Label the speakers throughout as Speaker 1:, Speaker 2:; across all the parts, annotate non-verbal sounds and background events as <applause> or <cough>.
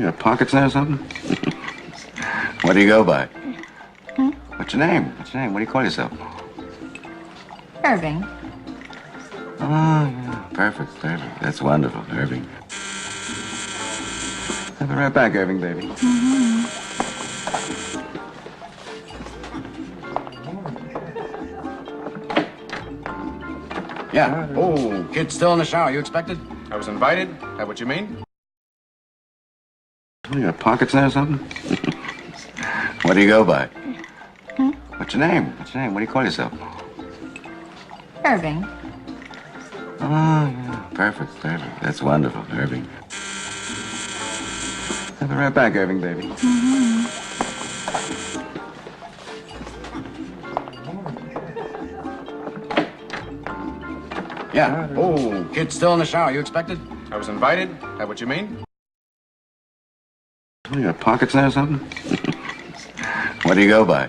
Speaker 1: You got pockets there or something? <laughs> what do you go by? What's your name? What's your name? What do you call yourself?
Speaker 2: Irving.
Speaker 1: Oh, yeah. Perfect, perfect. That's wonderful, Irving. I'll be right back, Irving, baby.
Speaker 3: Yeah. Oh, kid's still in the shower. You expected? I was invited. That what you mean?
Speaker 1: You got pockets there or something? <laughs> what do you go by? Hmm? What's your name? What's your name? What do you call yourself?
Speaker 2: Irving.
Speaker 1: Oh, yeah. Perfect, perfect. That's wonderful, Irving. I'll be right back, Irving, baby. Mm-hmm.
Speaker 3: Yeah. Oh, kid's still in the shower. You expected? I was invited. That what you mean?
Speaker 1: Oh, you got pockets there or something? <laughs> what do you go by?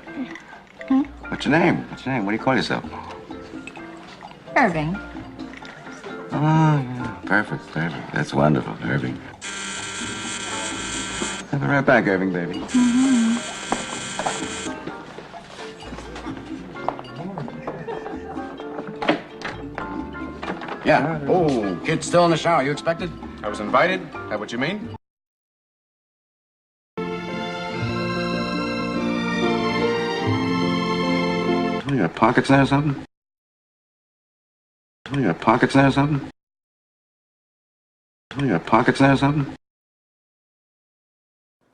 Speaker 1: What's your name? What's your name? What do you call yourself?
Speaker 2: Irving.
Speaker 1: Oh, yeah. Perfect, perfect. That's wonderful, Irving. I'll be right back, Irving, baby. Mm-hmm.
Speaker 3: Yeah. Oh, kid's still in the shower. You expected? I was invited. That what you mean?
Speaker 1: Pockets there or something? You got pockets there or something? You got pockets there or something?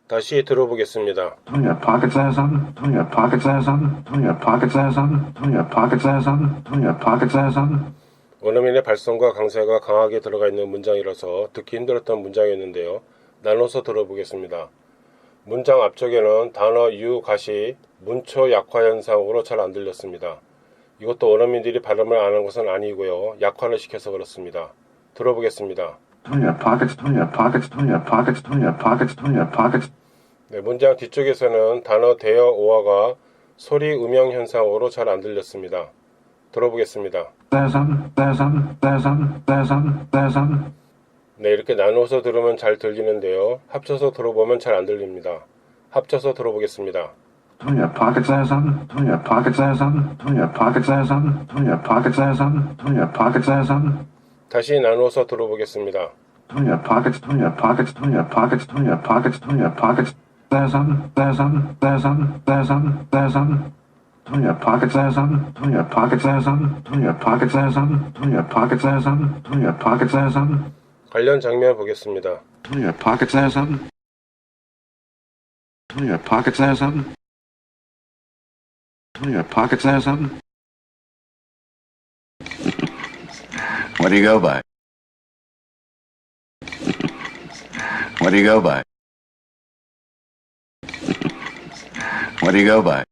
Speaker 4: 다시 들어보겠습니다.
Speaker 1: You got pockets there or something? You got pockets there or something? You got pockets there or something? You got pockets there or something? You got pockets there or something?
Speaker 4: 원어민의 발성과 강세가 강하게 들어가 있는 문장이라서 듣기 힘들었던 문장이었는데요. 나눠서 들어보겠습니다. 문장 앞쪽에는 단어 유, 가시, 문초 약화 현상으로 잘 안 들렸습니다. 이것도 원어민들이 발음을 안 하는 것은 아니고요. 약화를 시켜서 그렇습니다. 들어보겠습니다. 네, 문장 뒤쪽에서는 단어 대여 오화가 소리 음영 현상으로 잘 안 들렸습니다. 들어보겠습니다. 네, 이렇게 나눠서 들으면 잘 들리는데요. 합쳐서 들어보면 잘 안 들립니다. 합쳐서 들어보겠습니다.
Speaker 1: Don't your pockets know something? Don't your pockets know something? Don't your pockets know something? Don't your pockets know something? Don't your pockets know something?
Speaker 4: 다시 나누어서 들어보겠습니다.
Speaker 1: Don't your pockets, don't your pockets, don't your pockets, don't your pockets, don't your pockets. There's something, there's something, there's something, there's something, there's something. Don't your pockets know something? Don't your pockets know something? Don't your pockets know something? Don't your pockets know something? Don't your pockets know something?
Speaker 4: 관련 장면 보겠습니다.
Speaker 1: Don't your pockets know something? Don't your pockets know something? You got pockets there or something? what do you go by? what do you go by? what do you go by?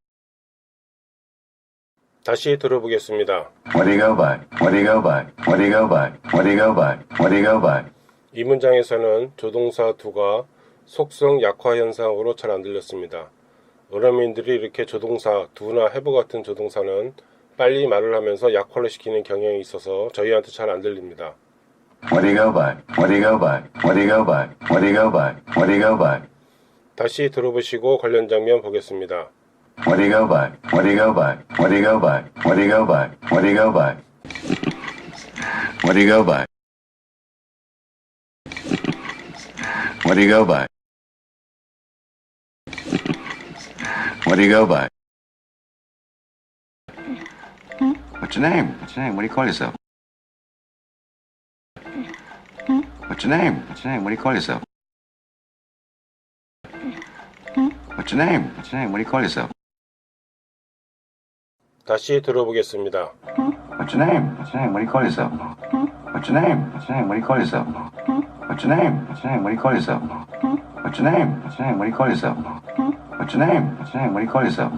Speaker 4: 다시 들어보겠습니다.
Speaker 1: What do you go by? What do you go by? What do you go by? What do you go by? What do you go by?
Speaker 4: 이 문장에서는 조동사 두가 속성 약화 현상으로 잘 안 들렸습니다. 원어민들이 이렇게 조동사 두나 해부 같은 조동사는 빨리 말을 하면서 약화를 시키는 경향이 있어서 저희한테 잘 안 들립니다.
Speaker 1: What do you go by? What do you go by? What do you go by? What do you go by? What do you go by?
Speaker 4: 다시 들어보시고 관련 장면 보겠습니다.
Speaker 1: What do you go by? What do you go by? By? What's your name? What's your name? What do you call yourself? What's your name? What's your name? What do you call yourself? What's your name? What's your name? What do you call yourself?
Speaker 4: 다시 들어보겠습니다.
Speaker 1: What's your name? What's your name? What do you call yourself? What's your name? What's your name? What do you call yourself? What's your name? What's your name? What do you call yourself? What's your name? What's your name? What do you call yourself? What's your name? What's your name? What do you call yourself?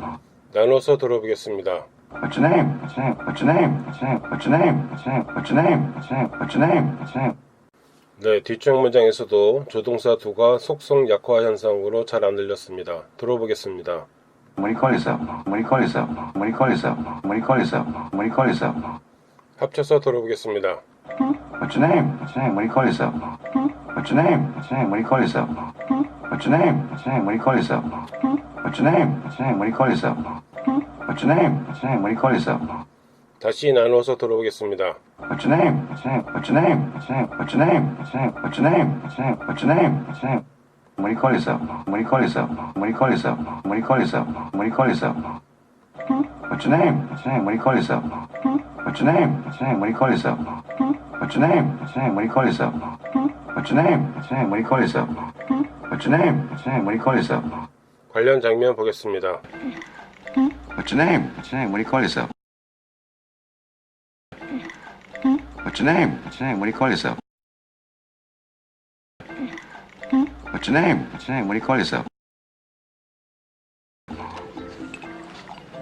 Speaker 4: 나눠서 들어보겠습니다.
Speaker 1: What's your name? What's your name? What's your name? What's your name? What's your name? What's your name? What's your name? What's your name? What's your name? What's your name?
Speaker 4: 네, 뒤쪽 문장에서도 조동사 두가 속성 약화 현상으로 잘 안 들렸습니다. 들어보겠습니다.
Speaker 1: What do you call yourself? What do you call yourself? What do you call yourself? What do you call yourself? What do you call yourself?
Speaker 4: 합쳐서 들어보겠습니다.
Speaker 1: What's your name? What's your name? What do you call yourself? What's your name? What's your name? What do you call yourself? What's your name? What's your name? What do you call yourself? What's your name? What's your name? What do you call yourself? What's your name? What's your name? What do you call yourself?
Speaker 4: 다시 나누어서 들어보겠습니다.
Speaker 1: What's your name? What's your name? What's your name? What's your name? What's your name? What's your name? What's your name? What's your name? What's your name? What's your name? What do you call yourself? What do you call yourself? What do you call yourself? What do you call yourself? What do you call yourself? What's your name? What's your name? What do you call yourself? What's your name? What's your name? What do you call yourself? What's your name? What's your name? What do you call yourself? What's your name? What's your name? What do you call yourself? What's your name? What's your name? What do you call yourself?
Speaker 4: 관련 장면 보겠습니다.
Speaker 1: What's your name? What's your name? What do you call yourself? What's your name? What's your name? What do you call yourself? What's your name? What's your name? What do you call yourself?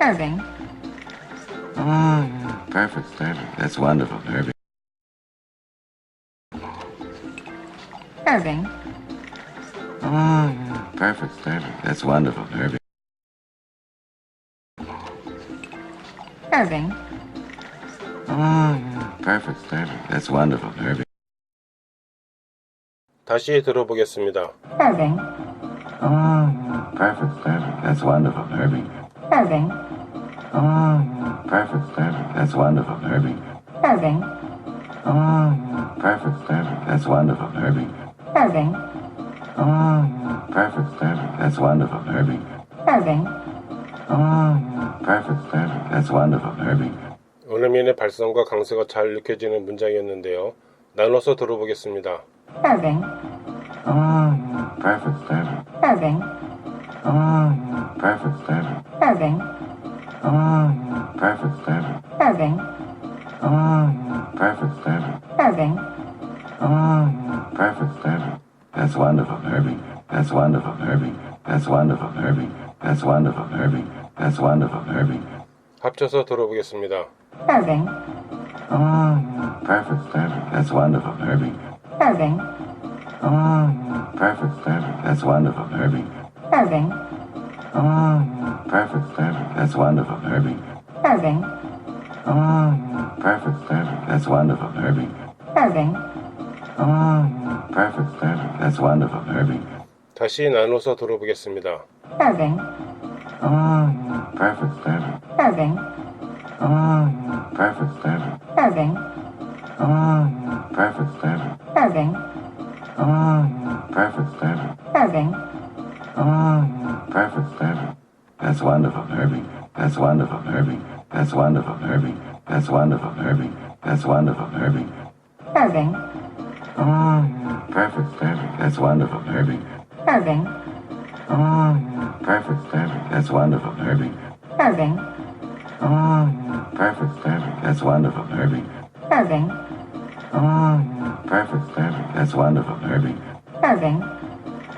Speaker 2: Irving.
Speaker 1: Oh, yeah. Perfect, perfect. That's wonderful, Irving.
Speaker 2: Irving.
Speaker 1: Oh, yeah. Perfect, perfect. That's wonderful, Irving.
Speaker 2: Irving.
Speaker 1: Oh, yeah. Perfect, perfect. That's wonderful, Irving.
Speaker 4: 다시 들어보겠습니다.
Speaker 2: Irving.
Speaker 1: Oh, yeah. Perfect, perfect. That's wonderful, Irving.
Speaker 2: Irving.
Speaker 1: Oh, yeah. Perfect, perfect. That's wonderful, Irving.
Speaker 2: Irving.
Speaker 1: Oh, yeah. Perfect, perfect. That's wonderful, Irving.
Speaker 2: Irving.
Speaker 1: Oh, yeah. Perfect, perfect. That's wonderful, Irving.
Speaker 2: Irving.
Speaker 1: Oh, yeah. Perfect, perfect. That's wonderful, Irving.
Speaker 4: 원어민의 발성과 강세가 잘 느껴지는 문장이었는데요. 나눠서 들어보겠습니다.
Speaker 2: Irving.
Speaker 1: Oh, yeah. Perfect, perfect.
Speaker 2: Irving.
Speaker 1: Oh, yeah. Perfect, perfect.
Speaker 2: Irving.
Speaker 1: Oh, yeah. Perfect, perfect.
Speaker 2: Irving.
Speaker 1: Oh, yeah. Perfect, perfect.
Speaker 2: Irving.
Speaker 1: Oh, yeah. Perfect, perfect. That's wonderful, Irving. That's wonderful, Irving. That's wonderful, Irving. That's wonderful, Irving. That's wonderful, Irving.
Speaker 4: 합쳐서 들어보겠습니다.
Speaker 2: Irving.
Speaker 1: Oh, yeah. Perfect, perfect. That's wonderful, Irving.
Speaker 2: Irving.
Speaker 1: Oh, yeah. Perfect, perfect. That's wonderful, Irving.
Speaker 2: Irving.
Speaker 1: Oh, yeah. Perfect, perfect. That's wonderful, Irving.
Speaker 2: Irving.
Speaker 1: Oh, yeah. Perfect, perfect. That's wonderful, Irving.
Speaker 2: Irving.
Speaker 1: Oh, yeah. Perfect, perfect. That's wonderful, Irving.
Speaker 4: 다시 나눠서 들어보겠습니다.
Speaker 2: Irving.
Speaker 1: Oh, yeah. Perfect, perfect.
Speaker 2: Irving.
Speaker 1: Oh, yeah. Perfect, perfect.
Speaker 2: Irving.
Speaker 1: Oh, yeah. Perfect, perfect.
Speaker 2: Irving.
Speaker 1: Oh, yeah. Perfect, perfect.
Speaker 2: Irving.
Speaker 1: Oh, yeah. Perfect, perfect. That's wonderful, Irving. That's wonderful, Irving. That's wonderful, Irving. That's wonderful, Irving. That's wonderful, Irving.
Speaker 2: Irving.
Speaker 1: Oh, yeah. Perfect, perfect. That's wonderful, Irving.
Speaker 2: Irving.
Speaker 1: Oh, yeah. Perfect, perfect. That's wonderful, Irving.
Speaker 2: Irving.
Speaker 1: Oh, yeah. Perfect, perfect. That's wonderful, Irving.
Speaker 2: Irving.
Speaker 1: Oh, yeah. Perfect, perfect. That's wonderful, Irving.
Speaker 2: Irving.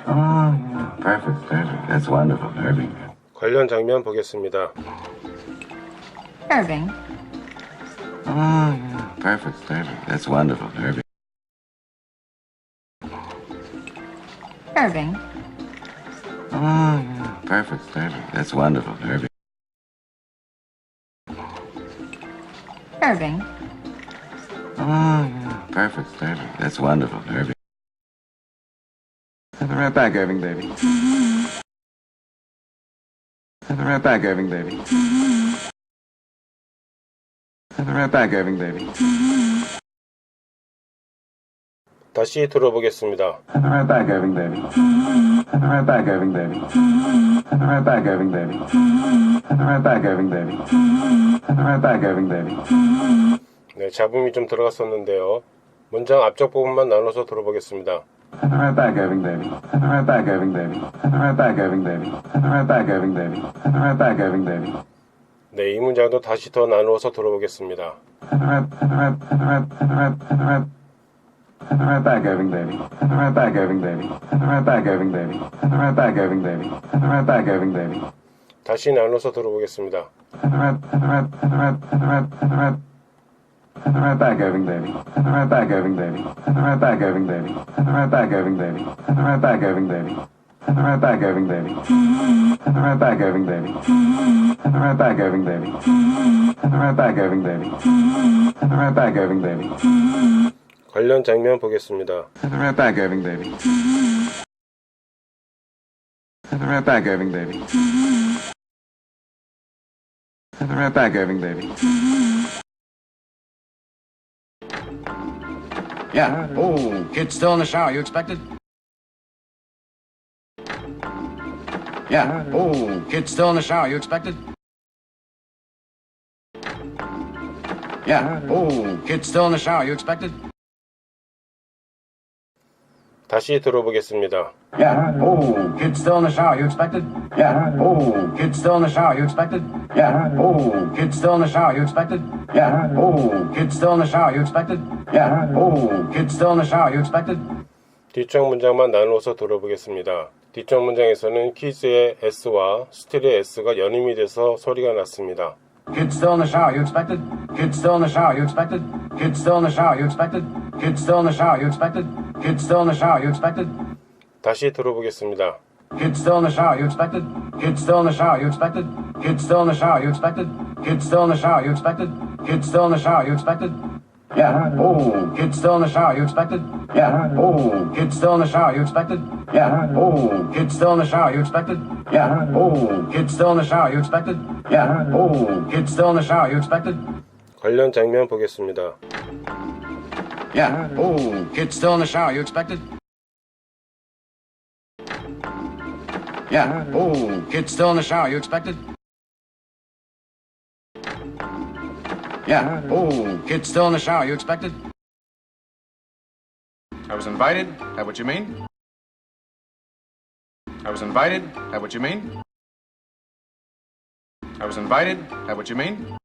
Speaker 1: Oh, yeah. Perfect, perfect. That's wonderful, Irving.
Speaker 4: 관련 장면 보겠습니다.
Speaker 2: Irving.
Speaker 1: Oh, yeah. Perfect, perfect. That's wonderful, Irving.
Speaker 2: Irving.
Speaker 1: Oh, yeah. Perfect, perfect. That's wonderful, Irving.
Speaker 2: Irving.
Speaker 1: Oh, yeah. Perfect, perfect. That's wonderful, Irving. I'll be right back, Irving, baby. I'll be right back, Irving, baby. I'll be right back, Irving, baby.
Speaker 4: 다시 들어보겠습니다.
Speaker 1: I'll be right back, Irving, baby. Right back, Irving, baby. Right back, Irving, baby. Right back, Irving, baby. Right back, Irving, baby.
Speaker 4: 네, 잡음이 좀 들어갔었는데요. 문장 앞쪽 부분만 나눠서 들어보겠습니다.
Speaker 1: Right back, Irving, baby. Right back, Irving, baby. Right back, Irving, baby. Right back, Irving, baby. Right back, Irving, baby.
Speaker 4: 네, 이 문장도 다시 더 나누어서 들어보겠습니다.
Speaker 1: Right, right, right, right, right. and right back oving baby, and right back oving baby, and right back oving baby, and right back oving baby, and right back oving baby.
Speaker 4: 다시 나눠서 들어보겠습니다.
Speaker 1: And right, and right, and right, and right, and right. And right back oving baby, and right back oving baby, and right back oving baby, and right back oving baby, and right back oving baby. And right back oving baby. And right back oving baby. And right back oving baby. And right back oving baby. And right back oving baby.
Speaker 4: 관련 장면 보겠습니다.
Speaker 1: I'll be right back, Irving, baby.
Speaker 5: I'll be right back, Irving, baby. I'll be right back, Irving, baby.
Speaker 1: Yeah. Oh, kid's still in the shower. You expected? Yeah. Oh, kid's still in the shower. You expected? Yeah. Oh, kid's still in the shower. You expected?
Speaker 4: 다시 들어보겠습니다.
Speaker 1: Yeah. Oh, kid's still in the shower. You expected? Yeah. Oh, kid's still in the shower. You expected? Yeah. Oh, kid's still in the shower. You expected? Yeah. Oh, kid's still in the shower. You expected? Yeah. Oh, kid's still in the shower. You expected?
Speaker 4: 뒤쪽 문장만 나누어서 들어보겠습니다. 뒤쪽 문장에서는 키즈의 S와 스틸의 S가 연임이 돼서 소리가 났습니다.
Speaker 1: Kid's still in the shower. You expected? Kid's still in the shower. You expected? Kid's still in the shower. You expected? Kid's still in the shower. You expected? Kid's still in the shower. You expected?
Speaker 4: 다시 들어보겠습니다.
Speaker 1: Kid's still in the shower. You expected? Kid's still in the shower. You expected? Kid's still in the shower. You expected? Kid's still in the shower. You expected? Kid's still in the shower. You expected? Yeah. Oh, kid's still in the shower. You expected? Yeah. Oh, kid's still in the shower. You expected? Yeah. Oh, kid's still in the shower. You expected? Yeah. Oh, kid's still in the shower. You expected? Yeah. Oh, kid's still in the shower. You expected?
Speaker 4: 관련 장면 보겠습니다.
Speaker 1: Yeah. Oh, kid's still in the shower. You expected? Yeah. Oh, kid's still in the shower. You expected? Yeah. Oh, kid's still in the shower. You expected? I was invited. That what you mean? I was invited. That what you mean? I was invited. That what you mean?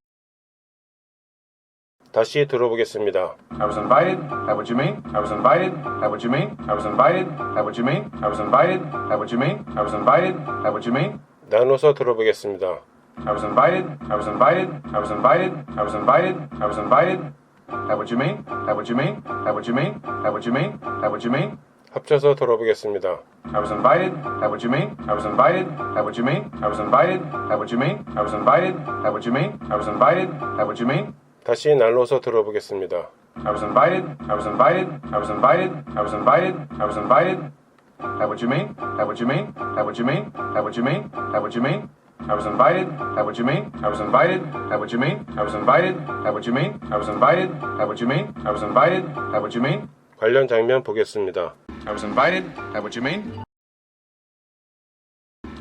Speaker 4: 다시 들어보겠습니다.
Speaker 1: I was invited. That what you mean? I was invited. That what you mean? I was invited. That what you mean? I was invited. That what you mean? I was invited. That what you mean?
Speaker 4: 나눠서 들어보겠습니다.
Speaker 1: I was invited. I was invited. I was invited. I was invited. I was invited. That what you mean? That what you mean? That what you mean? That what you mean? That what you mean?
Speaker 4: 합쳐서 들어보겠습니다.
Speaker 1: I was invited. That what you mean? I was invited. That what you mean? I was invited. That what you mean? I was invited. That what you mean? I was invited. That what you mean?
Speaker 4: 다시 나눠서 들어보겠습니다.
Speaker 1: I was invited. I was invited. I was invited. I was invited. I was invited. That what you mean? That what you mean? That what you mean? That what you mean? That what you mean? I was invited. That what you mean? I was invited. That what you mean? I was invited. That what you mean? I was invited. That what you mean? I was invited. That what you mean?
Speaker 4: 관련 장면 보겠습니다.
Speaker 1: I was invited. That what you mean?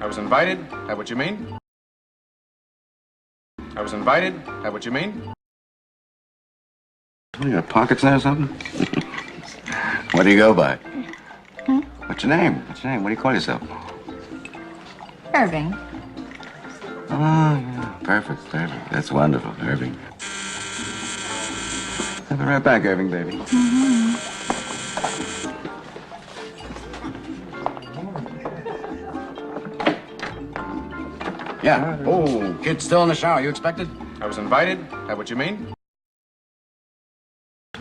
Speaker 1: I was invited. That what you mean? I was invited. That what you mean?
Speaker 5: Tony, your pockets there or something? what do you go by? Hmm? What's your name? What's your name? What do you call yourself?
Speaker 6: Irving.
Speaker 5: Oh, yeah. Perfect, perfect. That's wonderful, Irving. I'll be right back, Irving, baby.
Speaker 1: Yeah. Oh, kid's still in the shower. You expected? I was invited. That what you mean?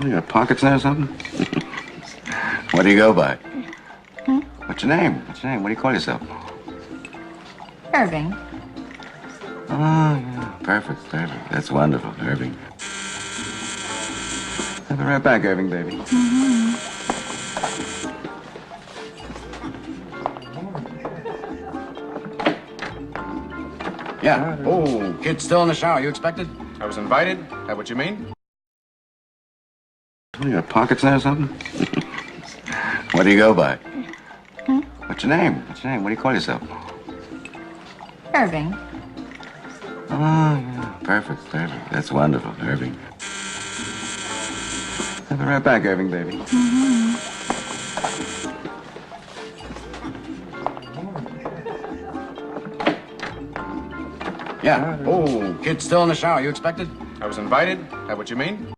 Speaker 5: Tony, your pockets there or something? <laughs> what do you go by? Hmm? What's your name? What's your name? What do you call yourself?
Speaker 6: Irving.
Speaker 5: Oh, yeah. Perfect, perfect. That's wonderful, Irving. I'll be right back, Irving, baby.
Speaker 1: Yeah. Oh, kid's still in the shower. You expected? I was invited. That what you mean?
Speaker 5: Tony, your pockets there or something? <laughs> what do you go by? What's your name? What's your name? What do you call yourself?
Speaker 6: Irving.
Speaker 5: Oh, yeah. Perfect, perfect. That's wonderful, Irving. I'll be right back, Irving, baby.
Speaker 1: Yeah. Oh, kid's still in the shower. You expected? I was invited. That what you mean?